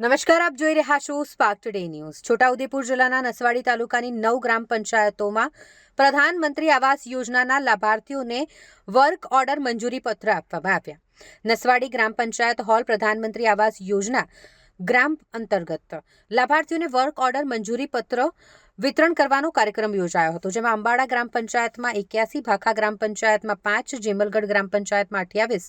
નમસ્કાર, આપ જોઈ રહ્યા છો સ્પાર્ક ટુડે ન્યૂઝ છોટાઉદેપુર જિલ્લાના નસવાડી તાલુકાની નવ ગ્રામ પંચાયતોમાં પ્રધાનમંત્રી આવાસ યોજનાના લાભાર્થીઓને વર્ક ઓર્ડર મંજૂરી પત્ર આપવામાં આવ્યા. નસવાડી ગ્રામ પંચાયત હોલ પ્રધાનમંત્રી આવાસ યોજના ગ્રામ અંતર્ગત લાભાર્થીઓને વર્ક ઓર્ડર મંજૂરી પત્ર વિતરણ કરવાનો કાર્યક્રમ યોજાયો હતો, જેમાં અંબાડા ગ્રામ પંચાયતમાં એક્યાસી, ભાખા ગ્રામ પંચાયતમાં પાંચ, જેમલગઢ ગ્રામ પંચાયતમાં અઠ્યાવીસ,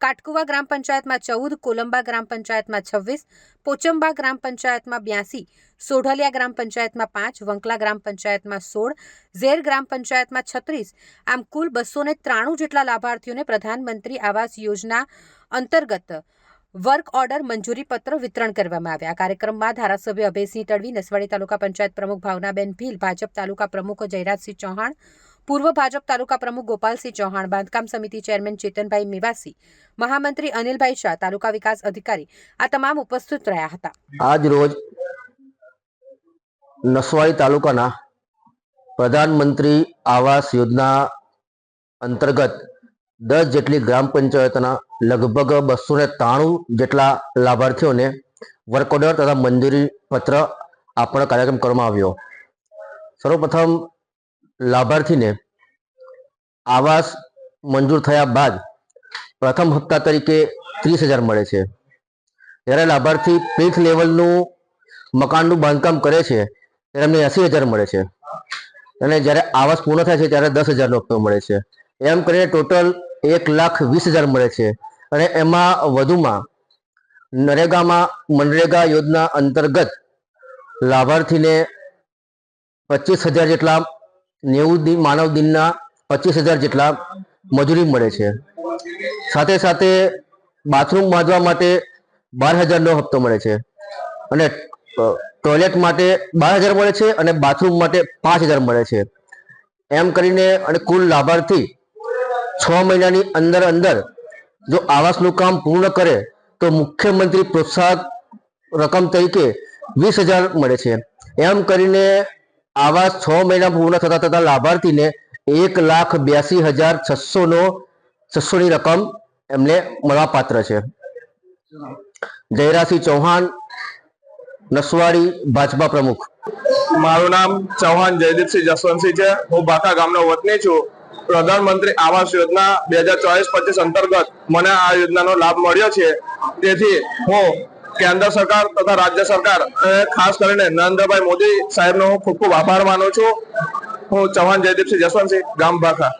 કાટકુવા ગ્રામ પંચાયતમાં ચૌદ, કોલંબા ગ્રામ પંચાયતમાં છવ્વીસ, પોચંબા ગ્રામ પંચાયતમાં બ્યાસી, સોઢલિયા ગ્રામ પંચાયતમાં પાંચ, વંકલા ગ્રામ પંચાયતમાં સોળ, ઝેર ગ્રામ પંચાયતમાં છત્રીસ, આમ કુલ બસો ત્રાણું જેટલા લાભાર્થીઓને પ્રધાનમંત્રી આવાસ યોજના અંતર્ગત વર્ક ઓર્ડર મંજૂરી પત્ર વિતરણ કરવામાં આવ્યા. આ કાર્યક્રમમાં ધારાસભ્ય અભયસિંહ તડવી, નસવાડી તાલુકા પંચાયત પ્રમુખ ભાવનાબેન ભીલ, ભાજપ તાલુકા પ્રમુખ જયરાજસિંહ ચૌહાણ, પૂર્વ ભાજપ તાલુકા પ્રમુખ ગોપાલસિંહ ચૌહાણ, બાંધકામ સમિતિ ચેરમેન ચેતનભાઈ મેવાસી, મહામંત્રી અનિલભાઈ શાહ, તાલુકા વિકાસ અધિકારી આ તમામ ઉપસ્થિત રહ્યા હતા. આજ રોજ નસવાડી તાલુકાના પ્રધાનમંત્રી આવાસ યોજના અંતર્ગત દસ જેટલી ગ્રામ પંચાયતના લગભગ બસો ને ત્રાણું જેટલા લાભાર્થીઓને વર્ક ઓર્ડર તથા મંજૂરી પત્ર આપવાનો કાર્યક્રમ કરવામાં આવ્યો. સર્વપ્રથમ લાભાર્થીને આવાસ મંજૂર થયા બાદ પ્રથમ હપ્તા તરીકે ત્રીસ હજાર મળે છે. જ્યારે લાભાર્થી પીઠ લેવલનું મકાનનું બાંધકામ કરે છે, ત્યારે એમને એંસી હજાર મળે છે. અને જ્યારે આવાસ પૂર્ણ થાય છે, ત્યારે દસ હજારનો હપ્તો મળે છે. એમ કરીને ટોટલ એક લાખ વીસ હજાર મળે છે. અને એમાં વધુમાં નરેગામાં મનરેગા યોજના અંતર્ગત લાભાર્થીને પચીસ હજાર જેટલા નેવું દિન માનવ દિનના પચીસ હજાર જેટલા મજૂરી મળે છે. સાથે સાથે બાથરૂમ બાંધવા માટે બાર હજારનો હપ્તો મળે છે. અને ટોયલેટ માટે બાર હજાર મળે છે અને બાથરૂમ માટે પાંચ હજાર મળે છે. એમ કરીને અને કુલ લાભાર્થી છ મહિનાની અંદર અંદર જો આવાસનું કામ પૂર્ણ કરે, તો મુખ્યમંત્રી પ્રોત્સાહક રકમ તરીકે વીસ હજાર મળે છે. એમ કરીને આવાસ છ મહિના પૂર્ણ થતા થતા લાભાર્થીને એક લાખ બ્યાસી હજાર છસોનો, છસોની રકમ એમને મળવાપાત્ર છે. જયરાસિંહ ચૌહાણ, નસવાડી, ભાજપા પ્રમુખ. મારું નામ ચૌહાણ જયદીપસિંહ જસવંતસિંહ છે. હું બાકા ગામનો વતની છું. પ્રધાનમંત્રી આવાસ યોજના બે હજાર ચોવીસ પચીસ અંતર્ગત મને આ યોજનાનો લાભ મળ્યો છે. તેથી હું કેન્દ્ર સરકાર તથા રાજ્ય સરકાર ખાસ કરીને નરેન્દ્રભાઈ મોદી સાહેબનો હું ખૂબ ખૂબ આભાર માનું છું. હું ચૌહાણ જયદીપસિંહ જસવંતસિંહ, ગામ બાકા